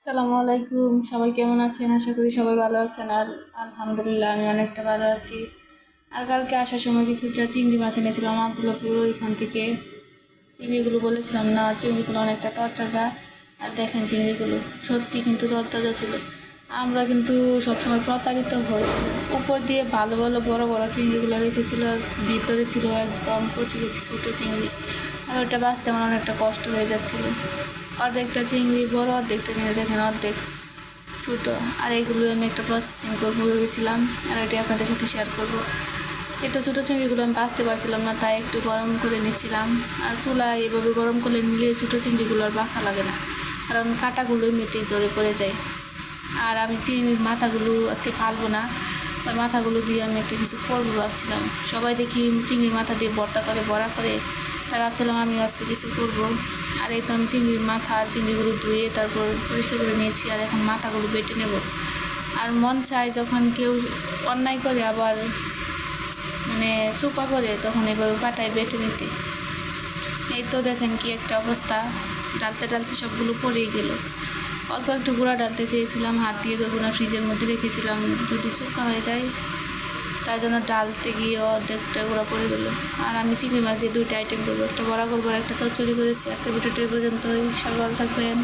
সালামু আলাইকুম। সবাই কেমন আছেন? আশা করি সবাই ভালো আছেন। আর আলহামদুলিল্লাহ, আমি অনেকটা ভালো আছি। আর কালকে আসার সময় কিছুটা চিংড়ি মাছ এনেছিলাম আমগুলো পুরো এখান থেকে। চিংড়িগুলো বলেছিলাম না, চিংড়িগুলো অনেকটা তরতাজা। আর দেখেন চিংড়িগুলো, সত্যি কিন্তু তরতাজা ছিল। আমরা কিন্তু সবসময় প্রতারিত হই। উপর দিয়ে ভালো ভালো বড় বড় চিংড়িগুলো রেখেছিল, ভিতরে ছিল একদম কচি কচি ছোটো চিংড়ি। আর ওটা বাঁচতে আমার অনেকটা কষ্ট হয়ে যাচ্ছিল। অর্ধেকটা চিংড়ি বড়, অর্ধেকটা চিংড়ি। দেখেন অর্ধেক ছোটো। আর এইগুলো আমি একটা প্রসেসিং করব ভেবেছিলাম। আর এটি আপনাদের সাথে শেয়ার করব। তো ছোটো চিংড়িগুলো আমি বাঁচতে পারছিলাম না, তাই একটু গরম করে নিচ্ছিলাম। আর চুলা এভাবে গরম করে নিলে ছোটো চিংড়িগুলো আর বাঁচা লাগে না। কারণ কাঁটাগুলো এমনিতেই জোরে পড়ে যায়। আর আমি চিংড়ির মাথাগুলো আজকে ফালবো না। ওই মাথাগুলো দিয়ে আমি একটা কিছু করব ভাবছিলাম। সবাই দেখি চিংড়ির মাথা দিয়ে বর্তা করে, বড়া করে। তাই ভাবছিলাম আমি আজকে কিছু করব। আর এই তো আমি চিংড়ির মাথা আর চিংড়িগুলো ধুয়ে তারপর পরিষ্কার করে নিয়েছি আর এখন মাথাগুলো বেটে নেব। আর মন চায় যখন কেউ অন্যায় করে আবার মানে চোপা করে তখন এভাবে পাটায় বেটে নিতে। এই তো দেখেন কি একটা অবস্থা। ডালতে ডালতে সবগুলো পড়েই গেল। অল্প একটু গুঁড়া ডালতে চেয়েছিলাম, হাত দিয়ে ধরবো না, ফ্রিজের মধ্যে রেখেছিলাম। যদি চোখা হয়ে যায় তাই জন্য ডালতে গিয়ে অর্ধেকটা ঘোরা পড়ে গেলো আর আমি চিংড়ি মাছ দিয়ে দুইটা আইটেম করব, একটা বড়া করব আর একটা চচ্চড়ি করেছি। আজকে ভিডিওটা পর্যন্ত সবাই ভালো থাকবেন।